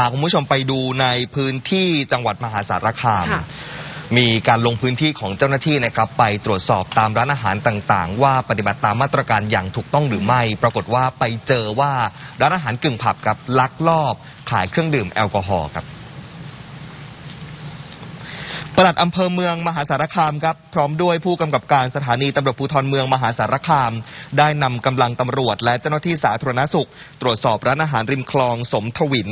าคุณผู้ชมไปดูในพื้นที่จังหวัดมหาสารคามค่ะมีการลงพื้นที่ของเจ้าหน้าที่นะครับ ไปตรวจสอบตามร้านอาหารต่างๆ ว่าปฏิบัติตามมาตรการอย่างถูกต้องหรือไม่ ปรากฏว่าไปเจอว่าร้านอาหารกึ่งผับกับลักลอบขายเครื่องดื่มแอลกอฮอล์ครับปลัดอำเภอเมืองมหาสารคามครับพร้อมด้วยผู้กำกับการสถานีตำรวจภูธรเมืองมหาสารคาม ได้นำกำลังตำรวจและเจ้าหน้าที่สาธารณสุข ตรวจสอบร้านอาหารริมคลองสมทวิน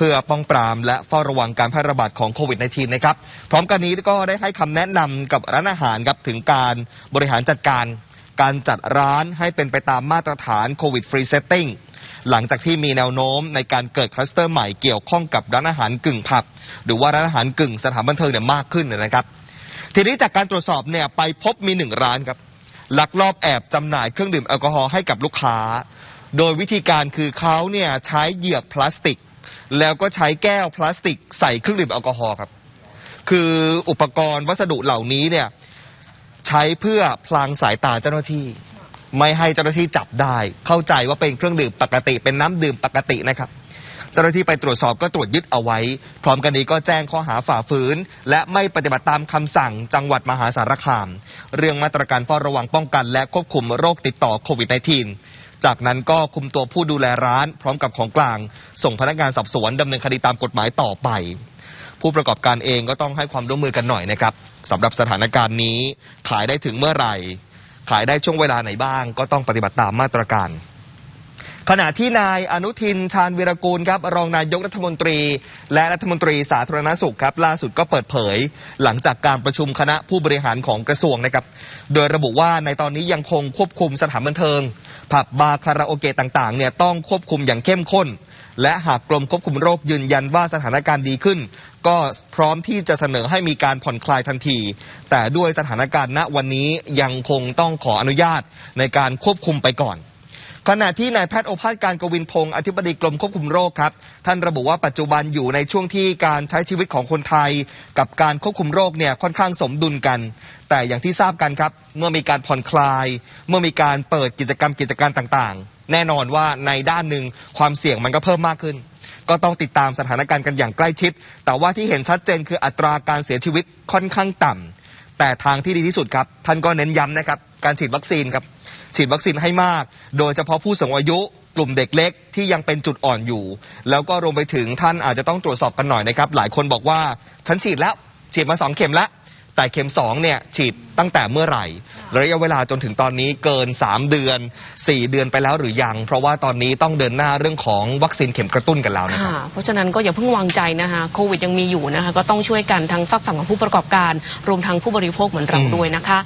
เพื่อป้องปรามและเฝ้าระวังการแพร่ระบาดของโควิด -19 นะครับ พร้อมกันนี้ก็ได้ให้คำแนะนำกับร้านอาหารครับถึงการบริหารจัดการ การจัดร้านให้เป็นไปตามมาตรฐานโควิดฟรีเซตติ้งหลังจากที่มีแนวโน้มในการเกิดคลัสเตอร์ใหม่เกี่ยวข้องกับร้านอาหารกึ่งผับ หรือว่าร้านอาหารกึ่งสถานบันเทิงเนี่ยมากขึ้นนะครับ ทีนี้จากการตรวจสอบเนี่ยไปพบมีหนึ่งร้านครับลักลอบแอบจำหน่ายเครื่องดื่มแอลกอฮอล์ให้กับลูกค้า โดยวิธีการคือเขาเนี่ยใช้เหยือกพลาสติก แล้วก็ใช้แก้วพลาสติกใส่เครื่องดื่มแอลกอฮอล์ครับ คืออุปกรณ์วัสดุเหล่านี้เนี่ยใช้เพื่อพลางสายตาเจ้าหน้าที่ ไม่ให้เจ้าหน้าที่จับได้ เข้าใจว่าเป็นเครื่องดื่มปกติ เป็นน้ำดื่มปกตินะครับเจ้าหน้าที่ไปตรวจสอบก็ตรวจยึดเอาไว้ พร้อมกันนี้ก็แจ้งข้อหาฝ่าฝืน และไม่ปฏิบัติตามคำสั่งจังหวัดมหาสารคาม เรื่องมาตรการเฝ้าระวังป้องกัน และควบคุมโรคติดต่อโควิด -19 จากนั้นก็คุมตัวผู้ดูแลร้าน พร้อมกับของกลาง ส่งพนักงานสอบสวนดำเนินคดีตามกฎหมายต่อไป ผู้ประกอบการเองก็ต้องให้ความร่วมมือกันหน่อยนะครับสำหรับสถานการณ์นี้ ขายได้ถึงเมื่อไหร่ ขายได้ช่วงเวลาไหนบ้าง ก็ต้องปฏิบัติตามมาตรการขณะที่นายอนุทินชาญวีรกูลครับรองนายกรัฐมนตรี และรัฐมนตรีสาธารณสุขครับล่าสุดก็เปิดเผย หลังจากการประชุมคณะผู้บริหารของกระทรวงนะครับ โดยระบุว่าในตอนนี้ยังคงควบคุมสถานบันเทิง ผับบาร์คาราโอเกะต่างๆเนี่ยต้องควบคุมอย่างเข้มข้น และหากกรมควบคุมโรคยืนยันว่าสถานการณ์ดีขึ้น ก็พร้อมที่จะเสนอให้มีการผ่อนคลายทันที แต่ด้วยสถานการณ์ณวันนี้ยังคงต้องขออนุญาตในการควบคุมไปก่อน ขณะที่นายแพทย์โอภาสการกวินพงศ์อธิบดีกรมควบคุมโรคครับ ท่านระบุว่าปัจจุบันอยู่ในช่วงที่การใช้ชีวิตของคนไทย กับการควบคุมโรคเนี่ยค่อนข้างสมดุลกัน แต่อย่างที่ทราบกันครับ เมื่อมีการผ่อนคลาย เมื่อมีการเปิดกิจกรรมกิจการต่างๆ แน่นอนว่าในด้านหนึ่งความเสี่ยงมันก็เพิ่มมากขึ้น ก็ต้องติดตามสถานการณ์กันอย่างใกล้ชิด แต่ว่าที่เห็นชัดเจนคืออัตราการเสียชีวิตค่อนข้างต่ำแต่ทางที่ดีที่สุดครับ ท่านก็เน้นย้ำนะครับ การฉีดวัคซีนครับฉีดวัคซีนให้มาก โดยเฉพาะผู้สูงอายุกลุ่มเด็กเล็กที่ยังเป็นจุดอ่อนอยู่ แล้วก็รวมไปถึงท่านอาจจะต้องตรวจสอบกันหน่อยนะครับ หลายคนบอกว่าฉันฉีดแล้ว ฉีดมาสองเข็มแล้ว แต่เข็มสองเนี่ยฉีดตั้งแต่เมื่อไหร่ระยะเวลาจนถึงตอนนี้เกิน 3 เดือน 4 เดือนไปแล้วหรือยัง เพราะว่าตอนนี้ต้องเดินหน้าเรื่องของวัคซีนเข็มกระตุ้นกันแล้วนะครับค่ะเพราะฉะนั้นก็อย่าเพิ่งวางใจนะคะโควิดยังมีอยู่นะคะก็ต้องช่วยกันทั้งฝักฝั่งของผู้ประกอบการ รวมทั้งผู้บริโภคเหมือนเราอืมด้วยนะคะ